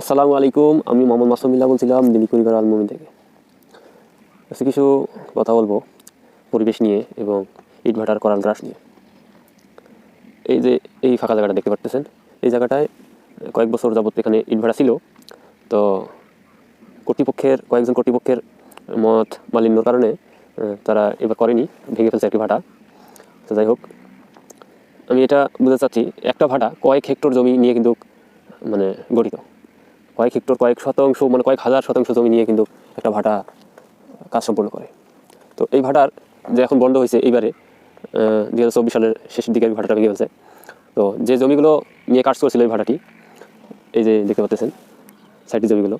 আসসালামু আলাইকুম, আমি মোহাম্মদ মাসুমিল্লা বলছিলাম দিল্লি পরিবার আলমুমি থেকে। আজকে কিছু কথা বলব পরিবেশ নিয়ে এবং ইটভাটার করাল গ্রাস নিয়ে। এই যে এই ফাঁকা জায়গাটা দেখতে পারতেছেন, এই জায়গাটায় কয়েক বছর যাবত এখানে ইটভাটা ছিল। তো কর্তৃপক্ষের, কয়েকজন কর্তৃপক্ষের মত মালিন্যর কারণে তারা এবার করেনি, ভেঙে ফেলছে একটি ভাটা। তো যাই হোক, আমি এটা বুঝতে চাচ্ছি, একটা ভাটা কয়েক হেক্টর জমি নিয়ে কিন্তু মানে গঠিত। কয়েক হেক্টর, কয়েক শতাংশ মানে কয়েক হাজার শতাংশ জমি নিয়ে কিন্তু একটা ভাটা কাজ সম্পন্ন করে। তো এই ভাটার যে এখন বন্ধ হয়েছে এইবারে দু হাজার চব্বিশ সালের শেষের দিকে ভাটাটা ভেঙে ফেলছে। তো যে জমিগুলো নিয়ে কাজ করেছিল এই ভাটাটি, এই যে দেখতে পাচ্ছেন, সাইডের জমিগুলো,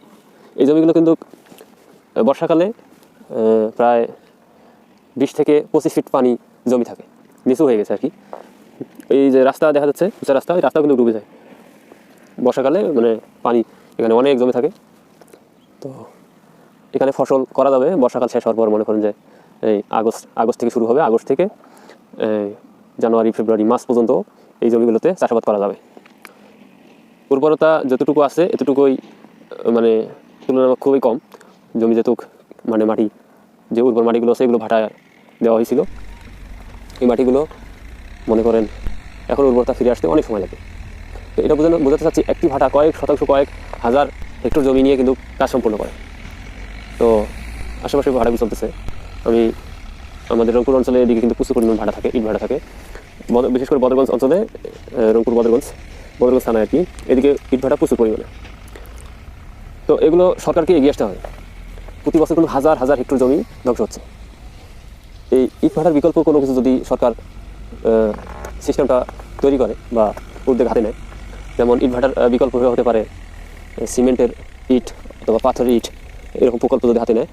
এই জমিগুলো কিন্তু বর্ষাকালে প্রায় বিশ থেকে পঁচিশ ফিট পানি জমি থাকে, নিচু হয়ে গেছে আর কি। এই যে রাস্তা দেখা যাচ্ছে রাস্তা, এই রাস্তা কিন্তু ডুবে যায়। বর্ষাকালে মানে পানি এখানে অনেক জমে থাকে। তো এখানে ফসল করা যাবে, বর্ষাকাল শেষ হওয়ার পর মনে করেন যে এই আগস্ট আগস্ট থেকে শুরু হবে। আগস্ট থেকে জানুয়ারি, ফেব্রুয়ারি মাস পর্যন্ত এই জমিগুলোতে চাষাবাদ করা যাবে। উর্বরতা যতটুকু আছে, এতটুকুই মানে তুলনামূলক খুবই কম। জমি যেতুক মানে মাটি, যে উর্বর মাটিগুলো আছে, এগুলো ভাটা দেওয়া হয়েছিল। এই মাটিগুলো মনে করেন এখন উর্বরতা ফিরে আসতে অনেক সময় লাগে। তো এটা বোঝানো বোঝাতে চাচ্ছি একটি ভাটা কয়েক শতাংশ, কয়েক হাজার হেক্টর জমি নিয়ে কিন্তু কাজ সম্পূর্ণ করে। তো আশেপাশে ভাড়াগুলো চলতেছে। আমি আমাদের রংপুর অঞ্চলে এদিকে কিন্তু প্রচুর পরিমাণ ভাড়া থাকে, ইট ভাড়া থাকে। বিশেষ করে বদরগঞ্জ অঞ্চলে রংপুর বদরগঞ্জ বদরগঞ্জ থানায় আর কি, এদিকে ইট ভাড়া প্রচুর পরিমাণে। তো এগুলো সরকারকে এগিয়ে আসতে হবে প্রতি বছর কিন্তু হাজার হাজার হেক্টর জমি ধ্বংস হচ্ছে। এই ইট ভাটার বিকল্প কোনো কিছু যদি সরকার সিস্টেমটা তৈরি করে বা উদ্যোগ হাতে নেয় যেমন ইট ভাটার বিকল্প হতে পারে সিমেন্টের ইট অথবা পাথরের ইট, এরকম প্রকল্প যদি হাতে নেয়,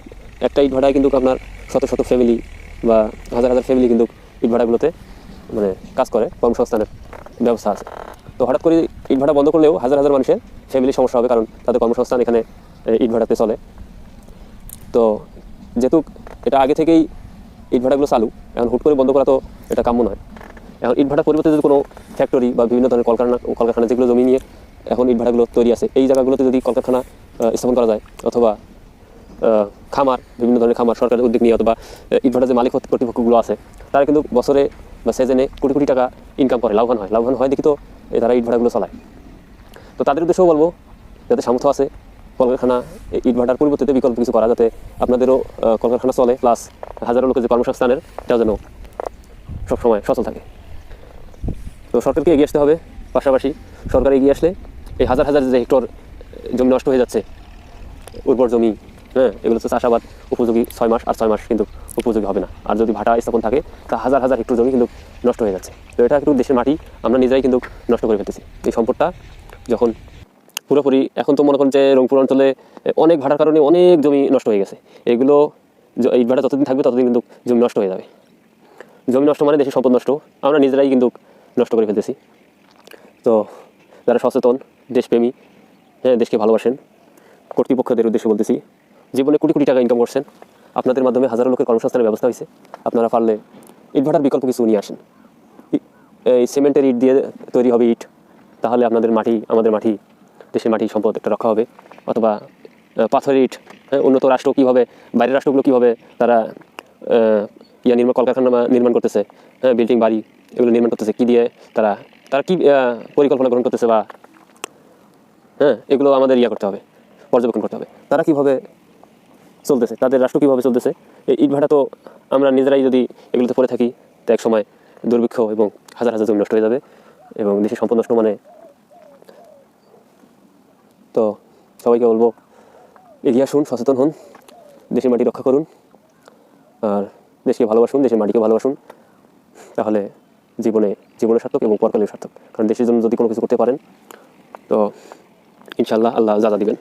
একটা ইট ভাটায় কিন্তু আপনার শত শত ফ্যামিলি বা হাজার হাজার ফ্যামিলি কিন্তু ইট ভাটাগুলোতে মানে কাজ করে কর্মসংস্থানের ব্যবস্থা আছে। তো হঠাৎ করে ইট ভাটা বন্ধ করলেও হাজার হাজার মানুষের ফ্যামিলি সমস্যা হবে কারণ তাদের কর্মসংস্থান এখানে ইট ভাটাতে চলে। তো যেহেতু এটা আগে থেকেই ইট ভাটাগুলো চালু, এখন হুট করে বন্ধ করা তো এটা কাম্য নয়। এখন ইট ভাটার পরিবর্তে যদি কোনো ফ্যাক্টরি বা বিভিন্ন ধরনের কলকারখানা কলকারখানা যেগুলো জমি নিয়ে এখন ইট ভাটাগুলো তৈরি আছে এই জায়গাগুলোতে যদি কলকারখানা স্থাপন করা যায় অথবা খামার বিভিন্ন ধরনের খামার সরকারের উদ্যোগ নিয়ে অথবা আহ, ইট ভাটার যে মালিক কর্তৃপক্ষগুলো আছে তারা কিন্তু বছরে বা সিজনে কোটি কোটি টাকা ইনকাম করে লাভবান হয়। লাভবান হয় দেখি তো তারা ইট ভাটাগুলো চালায়। তো তাদের উদ্দেশ্যেও বলব যাতে সামর্থ্য আছে কলকারখানা এই ইট ভাটার পরিবর্তে বিকল্প কিছু করা যাতে আপনাদেরও কলকারখানা চলে প্লাস হাজারো লোকের যে কর্মসংস্থানের এটাও যেন সবসময় সচল থাকে। তো সরকারকে এগিয়ে আসতে হবে পাশাপাশি সরকার এগিয়ে আসলে এই হাজার হাজার যে হেক্টর জমি নষ্ট হয়ে যাচ্ছে, উর্বর জমি হ্যাঁ এগুলো তো চাষাবাদ, উপযোগী ছয় মাস আর ছয় মাস কিন্তু উপযোগী হবে না। আর যদি ভাটা স্থাপন থাকে, তা হাজার হাজার হেক্টর জমি কিন্তু নষ্ট হয়ে যাচ্ছে। তো এটা কিন্তু দেশের মাটি, আমরা নিজেরাই কিন্তু নষ্ট করে ফেলতেছি। এই সম্পদটা যখন পুরোপুরি, এখন তো মনে করেন যে রংপুর অঞ্চলে অনেক ভাটার কারণে অনেক জমি নষ্ট হয়ে গেছে। এগুলো এই ভাটা যতদিন থাকবে ততদিন কিন্তু জমি নষ্ট হয়ে যাবে। জমি নষ্ট মানে দেশের সম্পদ নষ্ট। আমরা নিজেরাই কিন্তু নষ্ট করে ফেলতেছি। তো যারা সচেতন দেশপ্রেমী হ্যাঁ দেশকে ভালোবাসেন কর্তৃপক্ষদের উদ্দেশ্যে বলতেছি জীবনে কোটি কোটি টাকা ইনকাম করছেন আপনাদের মাধ্যমে হাজারো লোকের কর্মসংস্থানের ব্যবস্থা হয়েছে। আপনারা পারলে ইটভাটার বিকল্প কিছু নিয়ে আসেন। এই সিমেন্টের ইট দিয়ে তৈরি হবে ইট তাহলে আপনাদের মাটি আমাদের মাটি দেশের মাটি সম্পদ একটা রক্ষা হবে। অথবা পাথরের ইট হ্যাঁ, উন্নত রাষ্ট্র কীভাবে বাইরের রাষ্ট্রগুলো কীভাবে তারা ইয়া নির্মাণ কলকারখানা নির্মাণ করতেছে হ্যাঁ বিল্ডিং বাড়ি এগুলো নির্মাণ করতেছে কী দিয়ে? তারা তারা কী পরিকল্পনা গ্রহণ করতেছে বা হ্যাঁ এগুলো আমাদের ইয়া করতে হবে, পর্যবেক্ষণ করতে হবে। তারা কীভাবে চলতেছে, তাদের রাষ্ট্র কীভাবে চলতেছে, এই ইট ভাটা তো আমরা নিজেরাই যদি এগুলোতে পড়ে থাকি, তো এক সময় দুর্ভিক্ষ এবং হাজার হাজার জমি নষ্ট হয়ে যাবে এবং দেশের সম্পদ নষ্ট মানে তো সবাইকে বলব, এগিয়ে আসুন, সচেতন হন, দেশের মাটি রক্ষা করুন, আর দেশকে ভালোবাসুন, দেশের মাটিকে ভালোবাসুন, তাহলে জীবনে, জীবনের সার্থক এবং পরকালের সার্থক। কারণ দেশের জন্য যদি কোনো কিছু করতে পারেন, তো ইনশাল্লাহ আল্লাহ জাদা দিবেন।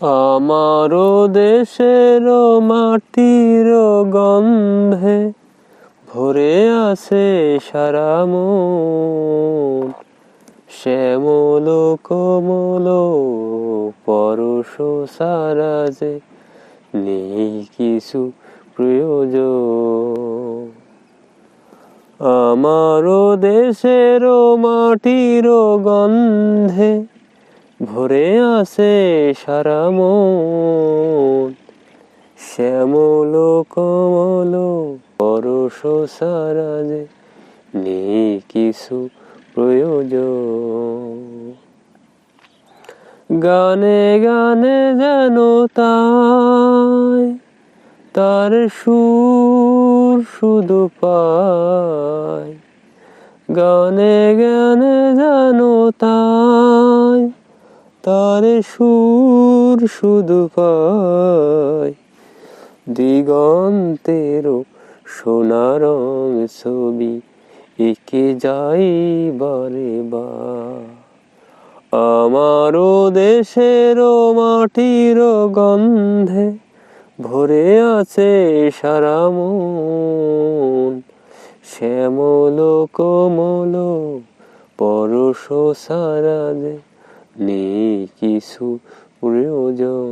আমারও দেশের মাটির গন্ধে ভরে আছে সারা মন। শ্যামল কমল পরশ সারা যে নেই কিছু প্রয়োজন। আমারও দেশের মাটির গন্ধে ভরে আছে সারা মন। শ্যামল, কমল, পরশ সারা যে নেই কিছু প্রয়োজন। গানে গানে যেন তাই তার সুর শুধু পায়। গানে গানে যেন তাই, তার সুর শুধু পায়। দিগন্তেরও সোনা রং ছবি একে যাই বারে বা। আমারও দেশেরও মাটির গন্ধে ভরে আছে সারা মন শ্যামল কোমল পরশ সারা যে নেই কিছু প্রয়োজন।